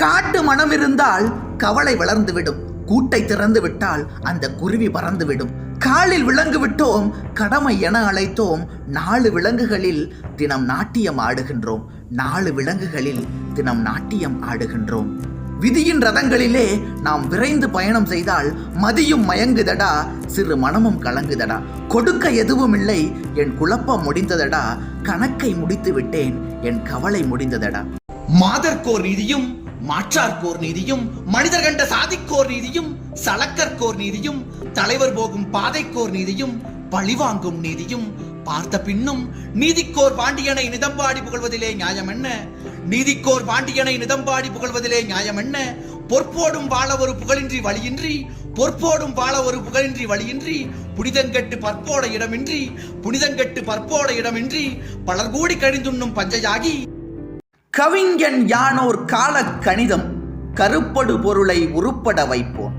காட்டு மனம் இருந்தால் கவலை வளர்ந்துவிடும். கூட்டை திறந்து விட்டால் அந்த குருவி பறந்துவிடும். காலில் விலங்கு விட்டோம் கடமை என அழைத்தோம். நாலு விலங்குகளில் தினம் நாட்டியம் ஆடுகின்றோம். நாலு விலங்குகளில் தினம் நாட்டியம் ஆடுகின்றோம். விதியின் ரதங்களிலே நாம் விரைந்து பயணம் செய்தால் மதியும் மயங்குதடா சிறு மனமும் கலங்குதடா. கொடுக்க எதுவும் இல்லை என் குழப்பம் முடிந்ததடா. கணக்கை முடித்து விட்டேன் என் கவலை முடிந்ததடா. மாதர்கோர் நிதியும் மாற்றார்கோர் நீதியும் மனிதர் கண்ட சாதிக்கோர் நீதியும் சலக்கற்கோர் நீதியும் தலைவர் போகும் பாதைக்கோர் நீதியும் பழிவாங்கும் நீதியும் பார்த்த பின்னும் நீதிக்கோர் பாண்டியனை நிதம்பாடி புகழ்வதிலே நியாயம் என்ன? நீதிக்கோர் பாண்டியனை நிதம்பாடி புகழ்வதிலே நியாயம் என்ன? பொற்போடும் வாழ ஒரு புகழின்றி வழியின்றி பொற்போடும் வாழ ஒரு புகழின்றி வழியின்றி புனிதங்கெட்டு பற்போட இடமின்றி புனிதங்கெட்டு பற்போட இடமின்றி பலர் கூடி கழிந்துண்ணும் பஞ்சையாகி கவிஞன் யானோர் கால கணிதம் கருப்படு பொருளை உருப்பட வைப்போம்.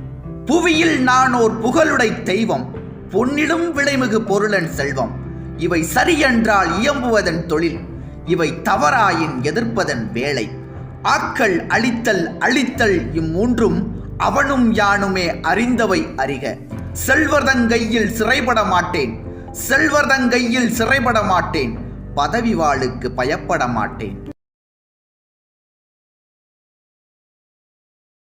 புவியில் நானோர் புகழுடை தெய்வம் பொன்னிடும் விளைமிகு பொருளன் செல்வம். இவை சரியென்றால் இயம்புவதன் தொழில் இவை தவறாயின் எதிர்ப்பதன் வேலை. ஆக்கள் அழித்தல் அழித்தல் இம்மூன்றும் அவனும் யானுமே அறிந்தவை அறிக. செல்வர்தங்கையில் சிறைபட மாட்டேன் செல்வர்தங்கையில் சிறைபட மாட்டேன் பதவி வாளுக்கு பயப்பட மாட்டேன்.